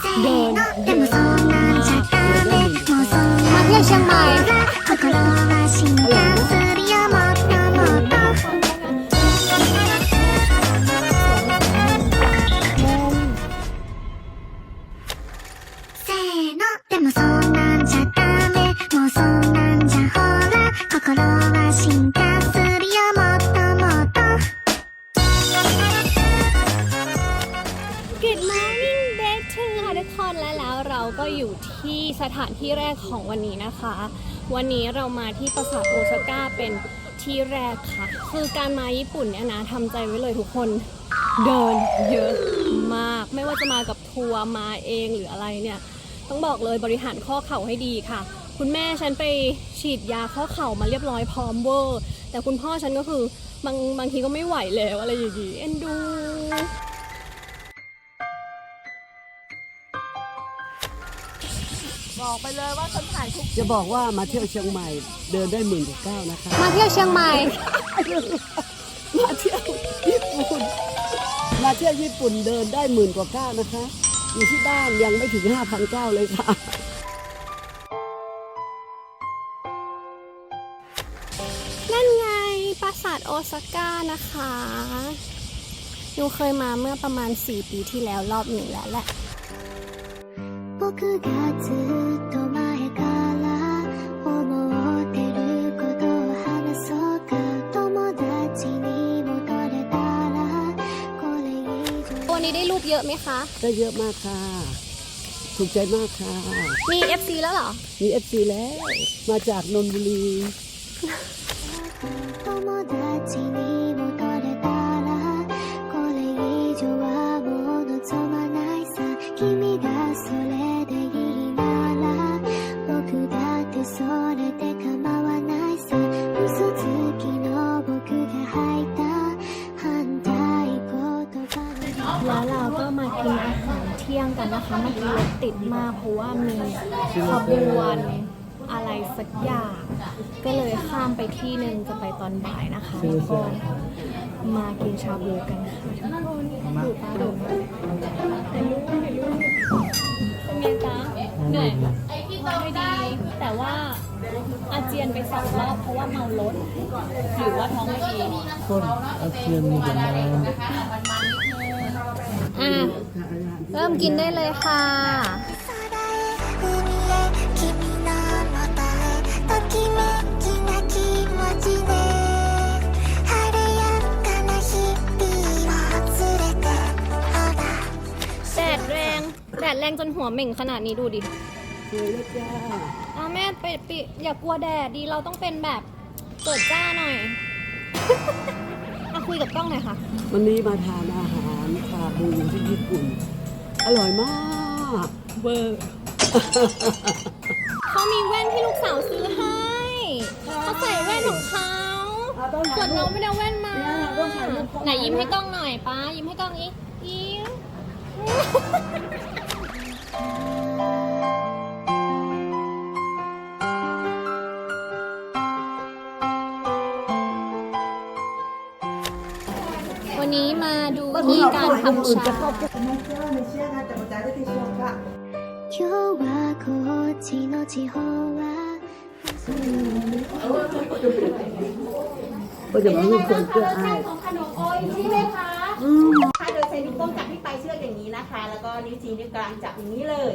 せーのでもそんなんじゃダメ。もうそんなんじゃない心は進化するよもっともっとせーのでもそなんじゃダメもうそんなんじゃほら心は進化するよ。もっともっと。Good. คนและแล้วเราก็อยู่ที่สถานที่แรกของวันนี้นะคะ วันนี้เรามาที่ปราสาทโอซาก้าเป็นที่แรกค่ะ คือการมาญี่ปุ่นเนี่ยนะทำใจไว้เลยทุกคนเดินเยอะมาก ไม่ว่าจะมากับทัวร์มาเองหรืออะไรเนี่ย ต้องบอกเลยบริหารข้อเข่าให้ดีค่ะ คุณแม่ฉันไปฉีดยาข้อเข่ามาเรียบร้อยพร้อมเวอร์ แต่คุณพ่อฉันก็คือบางบางทีก็ไม่ไหวแล้วอะไรอย่างงี้เอ็นดู บอกไปเลยว่าฉันถ่ายทุกจะบอกว่ามาเที่ยวเชียงใหม่เดินได้หมื่นกว่าเก้านะคะมาเที่ยวเชียงใหม่ มาเที่ยวญี่ปุ่นมาเที่ยวญี่ปุ่นเดินได้หมื่นกว่าเก้านะคะ อยู่ที่บ้านยังไม่ถึงห้าพันเก้าเลยค่ะ นั่นไงปราสาทโอซาก้านะคะยูเคยมาเมื่อประมาณ 4 ปีที่แล้วรอบหนึ่งแล้วแหละ 僕がずっと前から思ってることを話そうか友達に戻れたらこれ以上 วันนี้ได้รูปเยอะไหมคะ ได้เยอะมากค่ะ ถูกใจมากค่ะ มี FC แล้วเหรอ มีเอฟซีแล้ว มาจากนนทบุรี 友達に กันนะคะเมื่อกี้รถติดมากเพราะว่ามีขบวนอะไรสักอย่าง ก็เลยข้ามไปที่หนึ่งจะไปตอนบ่ายนะคะแล้วก็มากินชาบูกันค่ะทุกคนดูปลาดูแต่ลูกแต่ลูกเป็นไงจ๊ะเหนื่อยไม่ดี แต่ว่าอาเจียนไปสองรอบเพราะว่าเมารถหรือว่าท้องไม่ดีคนอาเซียนมีแต่น้อะ เริ่มกินได้เลยค่ะ แดดแรง แดดแรงจนหัวเหม่งขนาดนี้ดูดิสวยเลยจ้าเอาแม่ไปปิอย่ากลัวแดดดีเราต้องเป็นแบบเปิดจ้าหน่อยมาคุยกับกล้องหน่อยค่ะ วันนี้มาทานอาหารชาบูที่ญี่ปุ่น อร่อยมากเวอร์เขามีแว่นที่ลูกสาวซื้อให้เขาใส่แว่นของเขาส่วนเราไม่ได้เอาแว่นมาไหนยิ้มให้กล้องหน่อยป้ายิ้มให้กล้องอีกยิ้มวันนี้มาดูที่การทำชา 今日はこっちの地方は ก็จะมาลูกคนเพื่อไอ้าย ของขนมโอยใช่ไหมคะค่ะโดยใช้นิ้วโป้งจับที่ปลายเชือกอย่างนี้นะคะ แล้วก็นิ้วชี้นิ้วกลางจับอย่างนี้เลย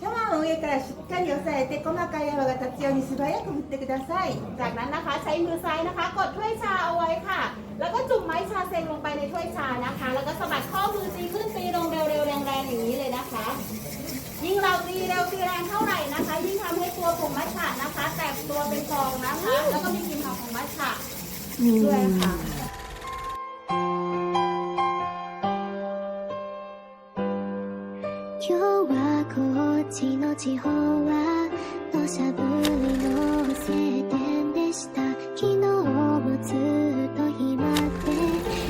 シャワーを上からしっかり押さえて細かい泡が立つように素早く振ってください จากนั้นนะคะใช้มือซ้ายนะคะ กดถ้วยชาเอาไว้ค่ะ แล้วก็จุ่มไม้ชาเซงลงไป ป ในถ้วยชานะคะ แล้วก็สะบัดข้อมือตีขึ้นตีลงเร็วๆแรงๆอย่างนี้เลยนะคะ ยิ่งเราตีเร็วตีแรงเท่าไหร่นะคะ ยิ่งทำให้ตัวผงมัทฉะนะคะ แตกตัวเป็นฟองนะคะ แล้วก็มีกลิ่นหอมของมัทฉะด้วยค่ะ 今日はこっちの地方は土砂降りの晴天でした昨日もずっと暇で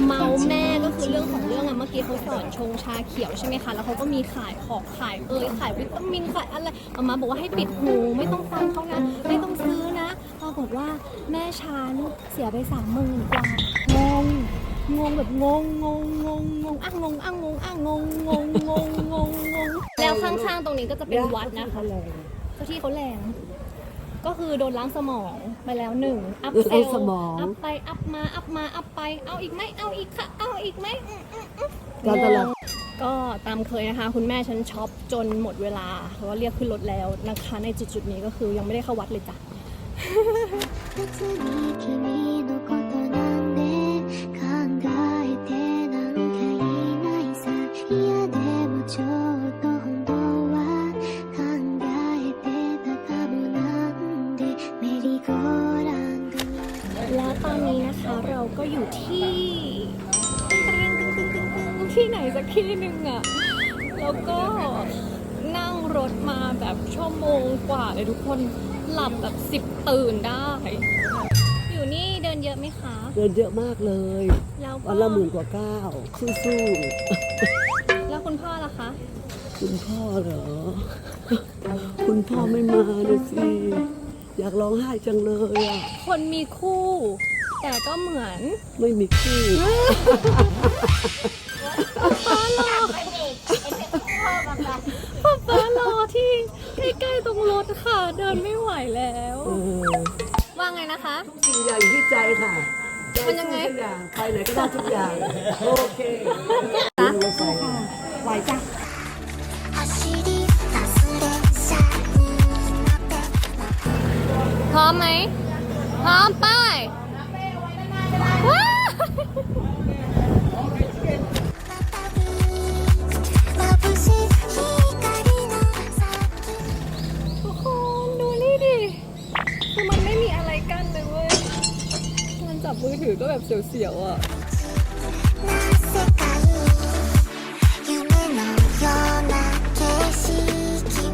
เมาแม่ก็ คือเรื่องของเรื่องอะเมื่อกี้เขาสอนชงชาเขียวใช่ไหมคะ แล้วเขาก็มีขายของขายเอยขายวิตามินขายอะไรมามาบอกว่าให้ปิดหูไม่ต้องฟังเขานะไม่ต้องซื้อนะปรากฏว่าแม่ฉันเสียไปสามหมื่นกว่างงงงแบบงงงงงงงงอะงงอะงงอะงงงงงงงงงงแล้วข้างๆตรงนี้ก็จะเป็นวัดนะคะเจ้าที่เขาแรง ก็คือโดนล้างสมองไปแล้วหนึ่งอัพเซลล์อัพไปอัพมาอัพมาอัพไป เอาอีกไหมเอาอีกค่ะเอาอีกไหมก็ตามเคยนะคะ คุณแม่ฉันช็อปจนหมดเวลาแล้วก็เรียกขึ้นรถแล้วนะคะในจุดจุดนี้ก็คือยังไม่ได้เข้าวัดเลยจ้ะ เราก็อยู่ที่ที่ไหนสักที่หนึ่งอะแล้วก็นั่งรถมาแบบชั่วโมงกว่าเลยทุกคนหลับแบบสิบตื่นได้ อยู่นี่เดินเยอะไหมคะ เดินเยอะมากเลยแล้วก็วันละหมื่นกว่าเก้าสู้แล้วคุณพ่อล่ะคะๆคุณพ่อเหรอ คุณพ่อไม่มาเลยสิ อยากร้องไห้จังเลยอะคนมีคู่ แต่ก็เหมือน ไม่มีคู่ ป้ารอป้าป้ารอที่ใกล้ๆตรงรถค่ะ เดินไม่ไหวแล้ว เออ ว่าไงนะคะ สิ่งใหญ่อยู่ที่ใจค่ะใจ มันยังไง สู้ทุกอย่างไปไหนก็ได้ทุกอย่าง โอเคสู้ค่ะไหวจ้ะ 走り出す列車に乗って พร้อมไหม พร้อมไปว้าว まぶしい光の先 ทุกคนดูนี่ดิ คือมันไม่มีอะไรกั้นเลยเว้ย มันจับมือถือก็แบบเสียวๆอ่ะ な世界夢のような景色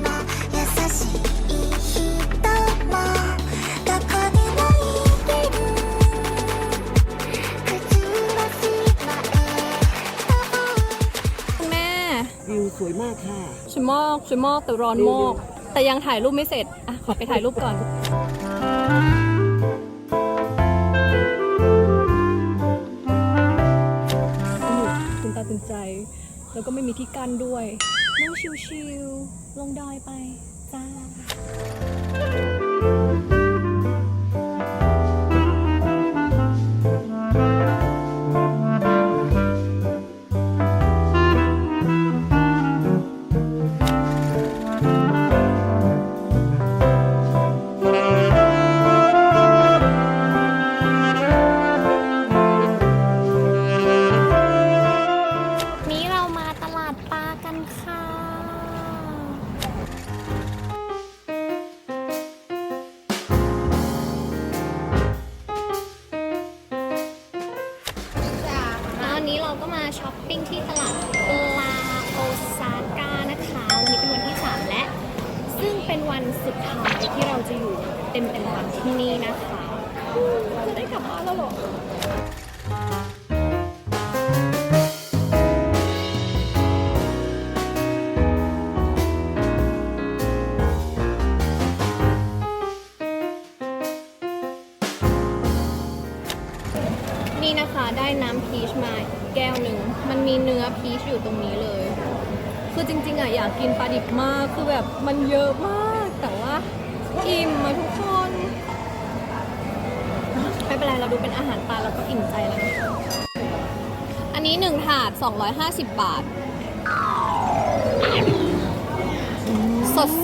も優しい สวยมากค่ะ สวยมากสวยมากแต่ร้อนมากแต่ยังถ่ายรูปไม่เสร็จอะขอไปถ่ายรูปก่อน สนุกตื่นตาตื่นใจ แล้วก็ไม่มีที่กั้นด้วยนั่งชิวๆลงดอยไป จ้า ที่เราจะอยู่เต็มเต็มๆวันที่นี่นะคะจะได้กลับบ้านแล้วเหรอนี่นะคะได้น้ำพีชมาแก้วหนึ่ง มันมีเนื้อพีชอยู่ตรงนี้เลย คือจริงๆอะอยากกินปลาดิบมาก คือแบบมันเยอะมาก อิ่มมาทุกคน ไม่เป็นไร เราดูเป็นอาหารปลาเราก็อิ่มใจแล้วนะอันนี้หนึ่งถาด 250 บาท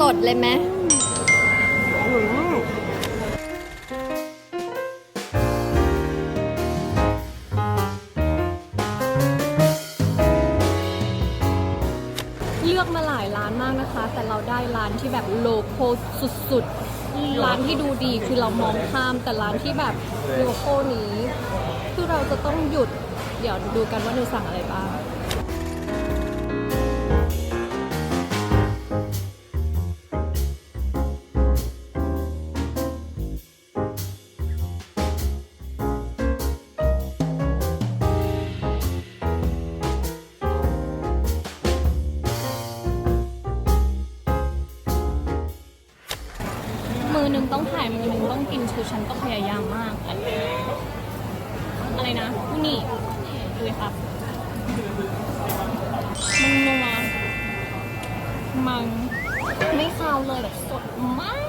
สดๆเลยไหม อร่อยมาก แต่เราได้ร้านที่แบบโลโก้สุดๆ ร้านที่ดูดีคือเรามองข้ามแต่ร้านที่แบบโลโก้นี้ คือเราจะต้องหยุด เดี๋ยวดูกันว่าหนูสั่งอะไรบ้าง มือหนึ่งต้องกินคือฉันต้องพยายามมากอะไรนะอูนี่เลยค่ะมันนัวมังไม่คาวเลยแบบสดมาก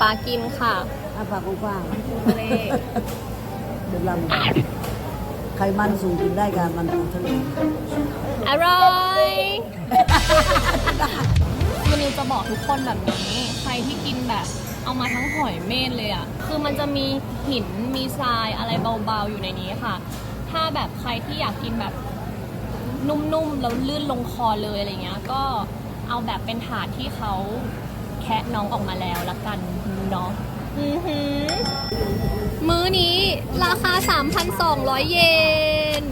ปลากินค่ะอาปากกว้างเล่ๆเดี๋ยวลำไขมันสูงกินได้การมันปูทะเลอร่อยวันนี้จะบอกทุกคนแบบนี้ ใครที่กินแบบ เอามาทั้งหอยเม่นเลยอะคือมันจะมีหินมีทรายอะไรเบาๆอยู่ในนี้ค่ะ ถ้าแบบใครที่อยากกินแบบนุ่มๆแล้วลื่นลงคอเลยอะไรเงี้ย ก็เอาแบบเป็นถาดที่เขาแคะน้องออกมาแล้วละกันเนาะมื้อนี้ราคา 3,200 เยน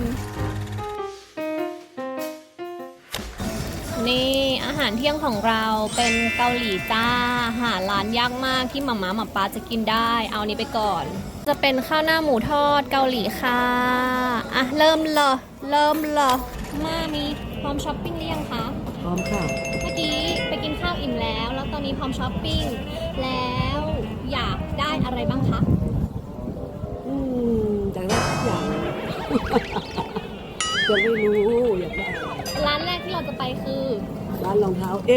นี่ หารเที่ยงของเราเป็นเกาหลีจ้าอาหารร้านยากมากที่หมาม่าหมาป้าจะกินได้ เอานี้ไปก่อน จะเป็นข้าวหน้าหมูทอดเกาหลีค่ะ อะ เริ่มเลยเริ่มเลยมามีพร้อมช้อปปิ้งหรือยังคะ พร้อมค่ะ เมื่อกี้ไปกินข้าวอิ่มแล้ว แล้วตอนนี้พร้อมช้อปปิ้ง แล้วอยากได้อะไรบ้างคะ อืมจากได้ทุกอย่างจะไม่รู้อยากได้อะไรร้านแรกที่เราจะไปคือ ร้านรองเท้า A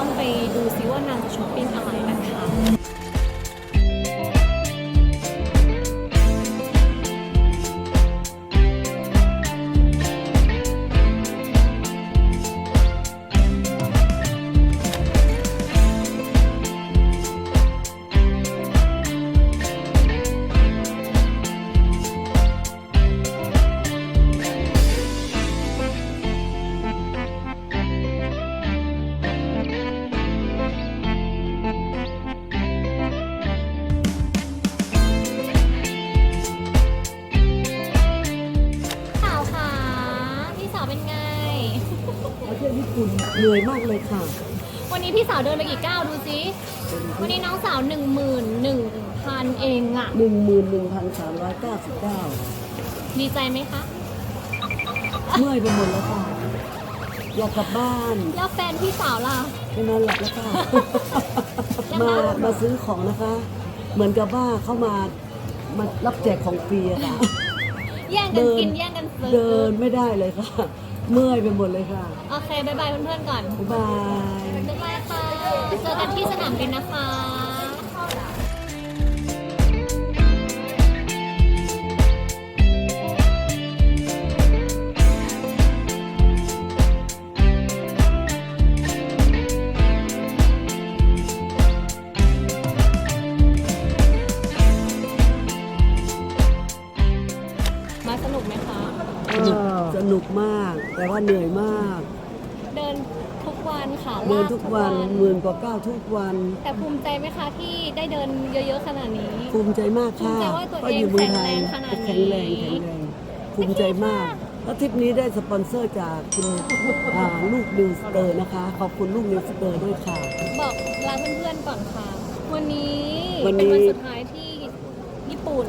ต้องไปดูซิว่านางจะช้อปปิ้งอะไรนะคะ ปุ่นเหนื่อยมากเลยค่ะ วันนี้พี่สาวเดินไปกี่ก้าวดูสิวันนี้น้องสาวหนึ่งหมื่นหนึ่งพันเองอะหนึ่งหมื่นหนึ่งพันสามร้อยเก้าสิบเก้าดีใจไหมคะ เมื่อยไปหมดแล้วค่ะ อยากกลับบ้านแล้วแฟนพี่สาวล่ะแค่นั้นแหละแล้วค่ะยังมาไงมาซื้อของนะคะ เหมือนกับว่าเข้ามา มารับแจกของฟรีอะค่ะ แย่งกันกินแย่งกันซื้อ เดินไม่ได้เลยค่ะ เมื่อยไปหมดเลยค่ะ โอเคบายบายเพื่อนๆก่อนบ๊ายบาย บ๊ายบายค่ะเจอกันที่สนามบินนะคะ วันหมื่นกว่าก้าวทุกวัน แต่ภูมิใจไหมคะที่ได้เดินเยอะๆขนาดนี้ ภูมิใจมากค่ะภูมิใจว่าตัวก็เองอยู่เมืองไทยแข็งแรงขนาดนี้ แข็งแรงแข็งแรงภูมิใจมาก แล้วทริปนี้ได้สปอนเซอร์จากคุณอ่าลูกนิวสเตอร์นะคะ ขอบคุณลูกนิวสเตอร์ด้วยค่ะ บอกลาเพื่อนๆก่อนค่ะ วันนี้วันเป็นนี้วันสุดท้ายที่ญี่ปุ่น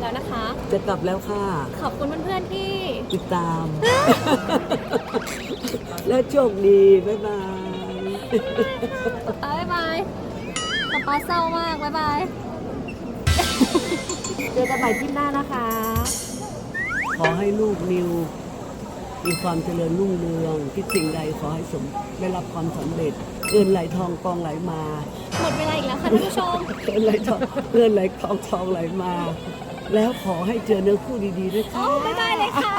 แล้วนะคะ จะกลับแล้วค่ะ ขอบคุณเพื่อนๆที่ ติดตาม แล้วโชคดี บ๊ายบาย บ๊ายบายป๊าป๊าเศร้ามากบ๊ายบาย เจอกันใหม่ที่หน้านะคะ ขอให้ลูกนิว มีความเจริญรุ่งเรืองคิดสิ่งใดขอให้สมได้รับความสำเร็จเงินไหลทองกองไหลมาหมดเวลาอีกแล้วค่ะท่านผู้ชม เงินไหลทองเงินไหลทองทองไหลมา แล้วขอให้เจอเนื้อคู่ดีๆด้วยโอ้ค่ะบ๊ายบายเลยค่ะ